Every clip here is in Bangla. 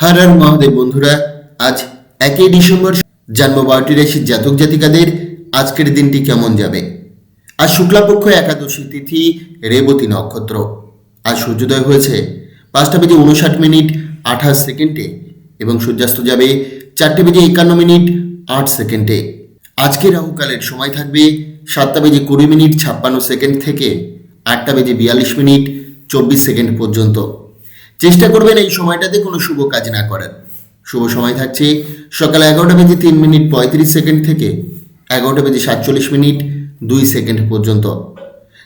হর হর মহাদেব বন্ধুরা, আজ একই ডিসেম্বর জন্ম বারোটি রাশির জাতক জাতিকাদের আজকের দিনটি কেমন যাবে? আজ শুক্লাপক্ষ একাদশী তিথি, রেবতী নক্ষত্র। আজ সূর্যোদয় হয়েছে, পাঁচটা বেজে উনষাট মিনিট আঠাশ সেকেন্ডে এবং সূর্যাস্ত যাবে চারটে বেজে একান্ন মিনিট আট সেকেন্ডে। আজকে রাহুকালের সময় থাকবে সাতটা বেজে কুড়ি মিনিট ছাপ্পান্ন সেকেন্ড থেকে আটটা বেজে বিয়াল্লিশ মিনিট চব্বিশ সেকেন্ড পর্যন্ত। চেষ্টা করবেন এই সময়টাতে কোনো শুভ কাজ না করার। শুভ সময় থাকছে সকাল এগারোটা বেজে তিন মিনিট পঁয়ত্রিশ সেকেন্ড থেকে এগারোটা বেজে সাতচল্লিশ মিনিট দুই সেকেন্ড পর্যন্ত।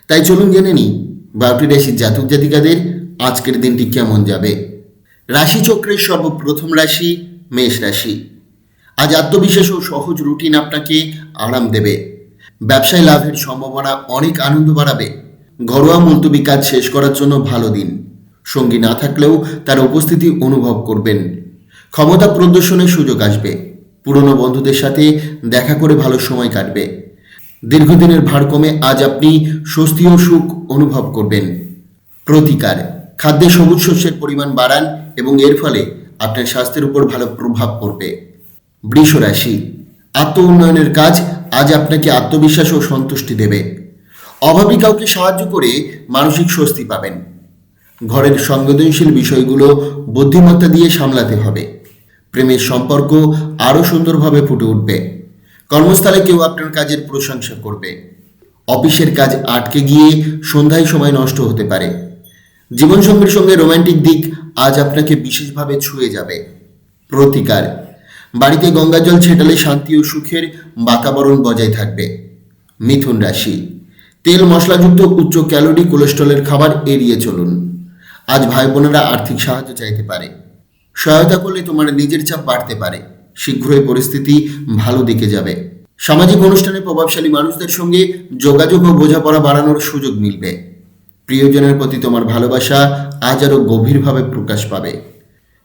তাই চলুন জেনে নিই, বারোটি রাশির জাতক জাতিকাদের আজকের দিনটি কেমন যাবে। রাশিচক্রের সর্বপ্রথম রাশি মেষ রাশি। আজ আত্মবিশ্বাস ও সহজ রুটিন আপনাকে আরাম দেবে। ব্যবসায় লাভের সম্ভাবনা অনেক আনন্দ বাড়াবে। ঘরোয়া মুলতবি কাজ শেষ করার জন্য ভালো দিন। সঙ্গী না থাকলেও তার উপস্থিতি অনুভব করবেন। ক্ষমতা প্রদর্শনের সুযোগ আসবে। পুরনো বন্ধুদের সাথে দেখা করে ভালো সময় কাটবে। দীর্ঘদিনের ভার কমে আজ আপনি স্বস্তি ও সুখ অনুভব করবেন। প্রতিকার। খাদ্যে সবুজ শস্যের পরিমাণ বাড়ান এবং এর ফলে আপনার স্বাস্থ্যের উপর ভালো প্রভাব পড়বে। বৃষ রাশি। আত্ম উন্নয়নের কাজ আজ আপনাকে আত্মবিশ্বাস ও সন্তুষ্টি দেবে। অভাবী কাউকে সাহায্য করে মানসিক স্বস্তি পাবেন। ঘরের সংবেদনশীল বিষয়গুলো বুদ্ধিমত্তা দিয়ে সামলাতে হবে। প্রেমের সম্পর্ক আরও সুন্দরভাবে ফুটে উঠবে। কর্মস্থলে কেউ আপনার কাজের প্রশংসা করবে। অফিসের কাজ আটকে গিয়ে সন্ধ্যায় সময় নষ্ট হতে পারে। জীবনসঙ্গীর সঙ্গে রোমান্টিক দিক আজ আপনাকে বিশেষভাবে ছুঁয়ে যাবে। প্রতিকার। বাড়িতে গঙ্গাজল ছেটালে শান্তি ও সুখের বাতাবরণ বজায় থাকবে। মিথুন রাশি। তেল মশলাযুক্ত উচ্চ ক্যালোরি কোলেস্ট্রলের খাবার এড়িয়ে চলুন। আজ ভাই বোনেরা আর্থিক সাহায্য চাইতে পারে। সহায়তা করলে তোমার নিজের চাপ বাড়তে পারে। শীঘ্রই পরিস্থিতি ভালো দিকে যাবে। সামাজিক অনুষ্ঠানে প্রভাবশালী মানুষদের সঙ্গে যোগাযোগ ও বোঝাপড়া বাড়ানোর সুযোগ মিলবে। প্রিয়জনের প্রতি তোমার ভালোবাসা আজ আরও গভীরভাবে প্রকাশ পাবে।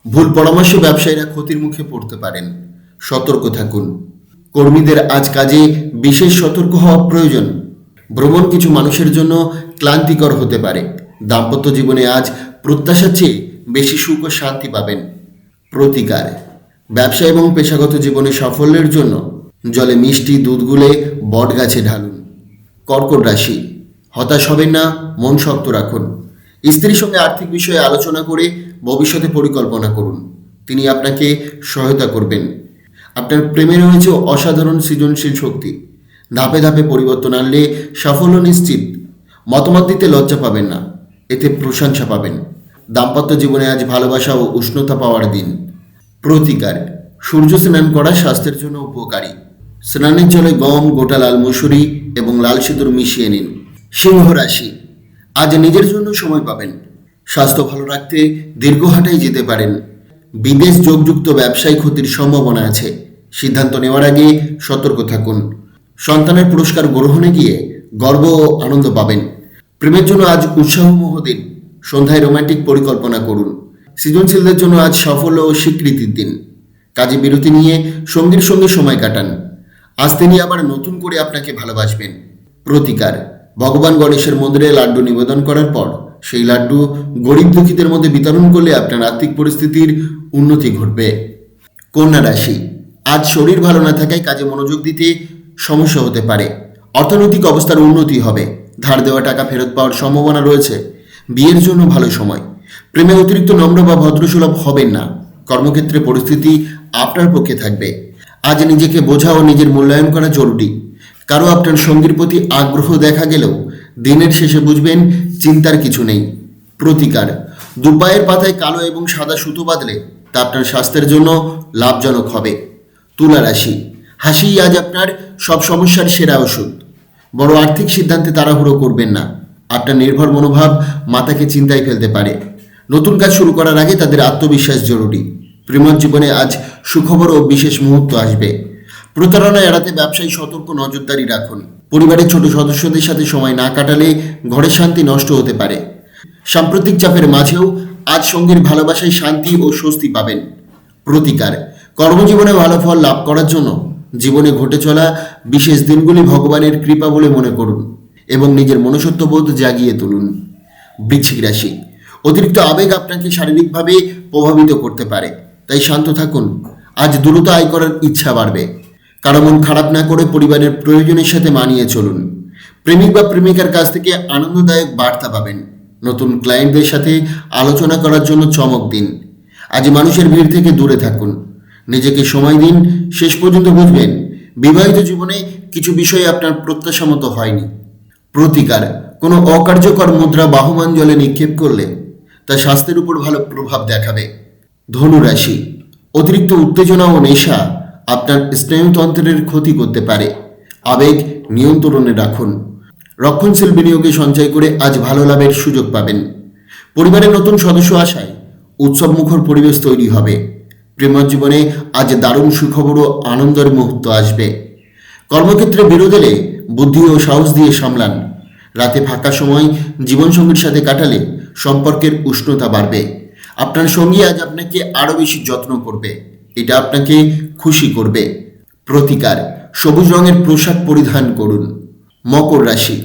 ভুল পরামর্শ ব্যবসায়ীরা ক্ষতির মুখে পড়তে পারেন। সতর্ক থাকুন। কর্মীদের আজ কাজে বিশেষ সতর্ক হওয়া প্রয়োজন। ভ্রমণ কিছু মানুষের জন্য ক্লান্তিকর হতে পারে। দাম্পত্য জীবনে আজ প্রত্যাশার চেয়ে বেশি সুখ ও শান্তি পাবেন প্রতিকার। ব্যবসা এবং পেশাগত জীবনে সাফল্যের জন্য জলে মিষ্টি দুধ গুলে বট গাছে ঢালুন। কর্কট রাশি, হতাশ হবেন না, মন শক্ত রাখুন। স্ত্রীর সঙ্গে আর্থিক বিষয়ে আলোচনা করে ভবিষ্যতে পরিকল্পনা করুন। তিনি আপনাকে সহায়তা করবেন। আপনার প্রেমে রয়েছে অসাধারণ সৃজনশীল শক্তি। ধাপে ধাপে পরিবর্তন আনলে সাফল্য নিশ্চিত। মতামত দিতে লজ্জা পাবেন না। এতে প্রশংসা পাবেন। দাম্পত্য জীবনে আজ ভালোবাসা ও উষ্ণতা পাওয়ার দিন। প্রতিকার। সূর্য স্নান করা স্বাস্থ্যের জন্য উপকারী। স্নানের জলে গম, গোটা লাল মুসুরি এবং লাল সিঁদুর মিশিয়ে নিন। সিংহ রাশি। আজ নিজের জন্য সময় পাবেন। স্বাস্থ্য ভালো রাখতে দীর্ঘ হাঁটাই যেতে পারেন। বিদেশ যোগযুক্ত ব্যবসায়ী ক্ষতির সম্ভাবনা আছে। সিদ্ধান্ত নেওয়ার আগে সতর্ক থাকুন। সন্তানের পুরস্কার গ্রহণে গিয়ে গর্ব ও আনন্দ পাবেন। প্রেমের জন্য আজ উৎসাহমোহ দিন। সন্ধ্যায় রোমান্টিক পরিকল্পনা করুন। সৃজনশীলদের জন্য আজ সাফল্য ও স্বীকৃতির দিন। কাজে বিরতি নিয়ে সঙ্গীর সঙ্গে সময় কাটান। আজ তিনি আবার নতুন করে আপনাকে ভালোবাসবেন। প্রতিকার। ভগবান গণেশের মন্দিরে লাড্ডু নিবেদন করার পর সেই লাড্ডু গরিব দুঃখীদের মধ্যে বিতরণ করলে আপনার আর্থিক পরিস্থিতির উন্নতি ঘটবে। কন্যা রাশি। আজ শরীর ভালো না থাকায় কাজে মনোযোগ দিতে সমস্যা হতে পারে। অর্থনৈতিক অবস্থার উন্নতি হবে। ধার দেওয়া টাকা ফেরত পাওয়ার সম্ভাবনা রয়েছে। বিয়ের জন্য ভালো সময়। প্রেমে অতিরিক্ত নম্র বা ভদ্রসুলভ হবেন না। কর্মক্ষেত্রে পরিস্থিতি আপনার পক্ষে থাকবে। আজ নিজেকে বোঝা ও নিজের মূল্যায়ন করা জরুরি। কারও আপনার সঙ্গীর প্রতি আগ্রহ দেখা গেলেও দিনের শেষে বুঝবেন চিন্তার কিছু নেই। প্রতিকার। দুপায়ের পাতায় কালো এবং সাদা সুতো বাঁধলে তা আপনার স্বাস্থ্যের জন্য লাভজনক হবে। তুলা রাশি। হাসি আজ আপনার সব সমস্যার সেরা ওষুধ। বড় আর্থিক সিদ্ধান্তে তাড়াহুড়ো করবেন না। আপনার নির্ভর মনোভাব মাতাকে চিন্তায় ফেলতে পারে। নতুন কাজ শুরু করার আগে তাদের আত্মবিশ্বাস জরুরি। প্রেমর জীবনে আজ সুখবর ও বিশেষ মুহূর্ত আসবে। প্রতারণা এড়াতে ব্যবসায়ী সতর্ক নজরদারি রাখুন। পরিবারের ছোট সদস্যদের সাথে সময় না কাটালে ঘরের শান্তি নষ্ট হতে পারে। সাম্প্রতিক চাপের মাঝেও আজ সঙ্গীর ভালোবাসায় শান্তি ও স্বস্তি পাবেন। প্রতিকার, কর্মজীবনে ভালো ফল লাভ করার জন্য জীবনে ঘটে চলা বিশেষ দিনগুলি ভগবানের কৃপা বলে মনে করুন এবং নিজের মনুষ্যত্ববোধ জাগিয়ে তুলুন। বৃশ্চিক রাশি, অতিরিক্ত আবেগ আপনাকে শারীরিকভাবে প্রভাবিত করতে পারে, তাই শান্ত থাকুন। আজ দ্রুত আয় করার ইচ্ছা বাড়বে। কারও মন খারাপ না করে পরিবারের প্রয়োজনের সাথে মানিয়ে চলুন। প্রেমিক বা প্রেমিকার কাছ থেকে আনন্দদায়ক বার্তা পাবেন। নতুন ক্লায়েন্টদের সাথে আলোচনা করার জন্য চমক দিন। আজ মানুষের ভিড় থেকে দূরে থাকুন। নিজেকে সময় দিন, শেষ পর্যন্ত বুঝবেন, বিবাহিত জীবনে কিছু বিষয়ে আপনার প্রত্যাশা মতো হয়নি। প্রতিকার, কোনো অকার্যকর মুদ্রা বাহমান জলে নিক্ষেপ করলে তা স্বাস্থ্যের উপর ভালো প্রভাব দেখাবে। ধনুরাশি অতিরিক্ত উত্তেজনা ও নেশা আপনার স্নায়ুতন্ত্রের ক্ষতি করতে পারে। আবেগ নিয়ন্ত্রণে রাখুন। রক্ষণশীল বিনিয়োগে সঞ্চয় করে আজ ভালো লাভের সুযোগ পাবেন। পরিবারের নতুন সদস্য আসায় উৎসবমুখর পরিবেশ তৈরি হবে। প্রেম জীবনে আজ দারুণ সুখবর ও আনন্দের মুহূর্ত আসবে। কর্মক্ষেত্রে বিরোধ এলে বুদ্ধি ও সাহস দিয়ে সামলান। রাতে ফাঁকা সময় জীবনসঙ্গীর সাথে কাটালে সম্পর্কের উষ্ণতা বাড়বে। আপনার সঙ্গী আজ আপনাকে আরও বেশি যত্ন করবে। এটা আপনাকে খুশি করবে। প্রতিকার, সবুজ রঙের পোশাক পরিধান করুন। মকর রাশি,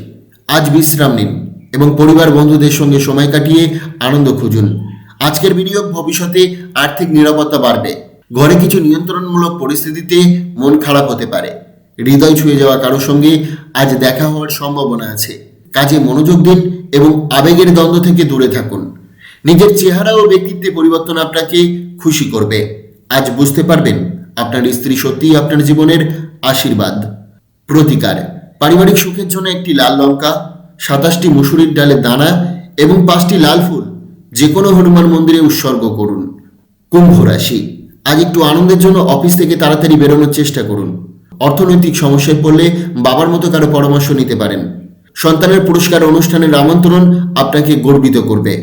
আজ বিশ্রাম নিন এবং পরিবার বন্ধুদের সঙ্গে সময় কাটিয়ে আনন্দ খুঁজুন। আজকের বিনিয়োগ ভবিষ্যতে আর্থিক নিরাপত্তা বাড়বে। ঘরে কিছু নিয়ন্ত্রণমূলক পরিস্থিতিতে মন খারাপ হতে পারে। হৃদয় ছুঁয়ে যাওয়া কারোর সঙ্গে আজ দেখা হওয়ার সম্ভাবনা আছে। কাজে মনোযোগ দিন এবং আবেগের দ্বন্দ্ব থেকে দূরে থাকুন। নিজের চেহারা ও ব্যক্তিত্বে পরিবর্তন আপনাকে খুশি করবে। আজ বুঝতে পারবেন আপনার স্ত্রী সত্যিই আপনার জীবনের আশীর্বাদ। প্রতিকার, পারিবারিক সুখের জন্য একটি লাল লঙ্কা, সাতাশটি মুসুরির ডালে দানা এবং পাঁচটি লাল ফুল। যে কোনো হনুমান মন্দিরে উৎসর্গ করুন। কুম্ভ রাশি, আজ একটু আনন্দের জন্য অফিস থেকে তাড়াতাড়ি বেরোনোর চেষ্টা করুন। অর্থনৈতিক সমস্যায় পড়লে বাবার মতো কারও পরামর্শ নিতে পারেন। সন্তানের পুরস্কার অনুষ্ঠানের আমন্ত্রণ আপনাকে গর্বিত করবে।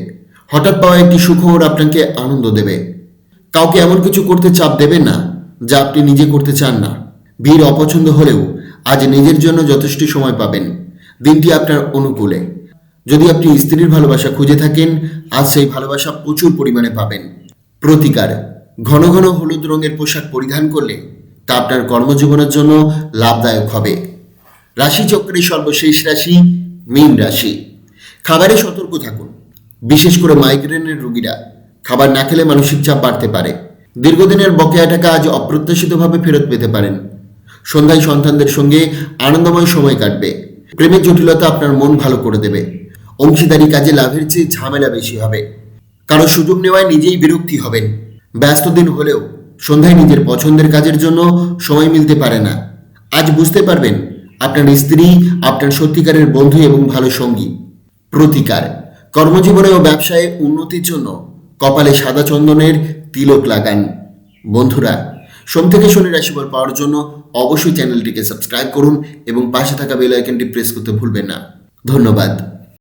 হঠাৎ পাওয়া একটি সুখবর আপনাকে আনন্দ দেবে। কাউকে এমন কিছু করতে চাপ দেবেন না, যা আপনি নিজে করতে চান না। ভিড় অপছন্দ হলেও আজ নিজের জন্য যথেষ্ট সময় পাবেন। দিনটি আপনার অনুকূলে। যদি আপনি স্ত্রীর ভালোবাসা খুঁজে থাকেন, আজ সেই ভালোবাসা প্রচুর পরিমাণে পাবেন। প্রতিকার, ঘন ঘন হলুদ রঙের পোশাক পরিধান করলে তা আপনার কর্মজীবনের জন্য লাভদায়ক হবে। রাশিচক্রের সর্বশেষ রাশি মীন রাশি। খাবারে সতর্ক থাকুন। বিশেষ করে মাইগ্রেনের রোগীরা খাবার না খেলে মানসিক চাপ বাড়তে পারে। দীর্ঘদিনের বকেয়া টাকা আজ অপ্রত্যাশিতভাবে ফেরত পেতে পারেন। সন্ধ্যায় সন্তানদের সঙ্গে আনন্দময় সময় কাটবে। প্রেমের জটিলতা আপনার মন ভালো করে দেবে। অংশীদারি কাজে লাভের চেয়ে ঝামেলা বেশি হবে। কারও সুযোগ নেওয়ায় নিজেই বিরক্তি হবেন। ব্যস্ত দিন হলেও সন্ধ্যায় নিজের পছন্দের কাজের জন্য সময় মিলতে পারে না। আজ বুঝতে পারবেন, আপনার স্ত্রী আপনার সত্যিকারের বন্ধু এবং ভালো সঙ্গী। প্রতিকার। কর্মজীবনে ও ব্যবসায়ে উন্নতির জন্য কপালে সাদা চন্দনের তিলক লাগান। বন্ধুরা, সোম থেকে শনি রাশিফল পাওয়ার জন্য অবশ্যই চ্যানেলটিকে সাবস্ক্রাইব করুন এবং পাশে থাকা বেল আইকনটি প্রেস করতে ভুলবেন না। ধন্যবাদ।